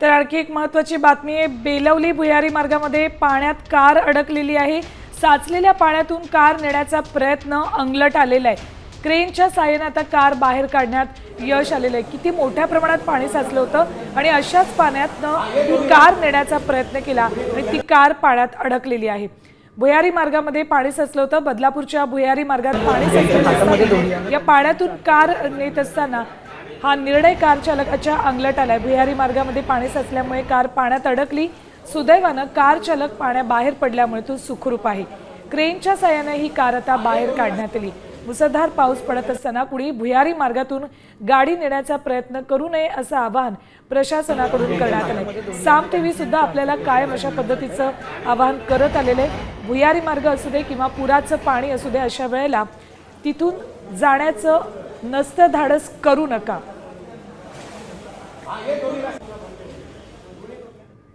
तर आणखी एक महत्त्वाची बातमी आहे. बेलवली भुयारी मार्गामध्ये पाण्यात कार अडकलेली आहे. साचलेल्या पाण्यातून कार नेण्याचा प्रयत्न अंगलट आलेला आहे. क्रेनच्या साह्याने आता कार बाहेर काढण्यात यश आलेलं आहे. किती मोठ्या प्रमाणात पाणी साचलं होतं आणि अशाच पाण्यातनं कार नेण्याचा प्रयत्न केला आणि ती कार पाण्यात अडकलेली आहे. भुयारी मार्गामध्ये पाणी साचलं होतं. बदलापूरच्या भुयारी मार्गात पाणी साचलेलं या पाण्यातून कार नेत असताना हा निर्णय कार चालकाच्या अंगलट आलाय. भुयारी मार्गामध्ये पाणी साचल्यामुळे कार पाण्यात अडकली. सुदैवानं कार चालक पाण्याबाहेर पडल्यामुळे तो सुखरूप आहे. क्रेनच्या साह्याने ही कार आता बाहेर काढण्यात आली. मुसळधार पाऊस पडत असताना कुणी भुयारी मार्गातून गाडी नेण्याचा प्रयत्न करू नये असं आवाहन प्रशासनाकडून करण्यात आलं साम टीव्ही सुद्धा आपल्याला कायम अशा पद्धतीचं आवाहन करत आलेलं आहे. भुयारी मार्ग असू दे किंवा पुराचं पाणी असू दे अशा वेळेला तिथून जाण्याचं नसतं धाडस करू नका. हाँ ये थोड़ी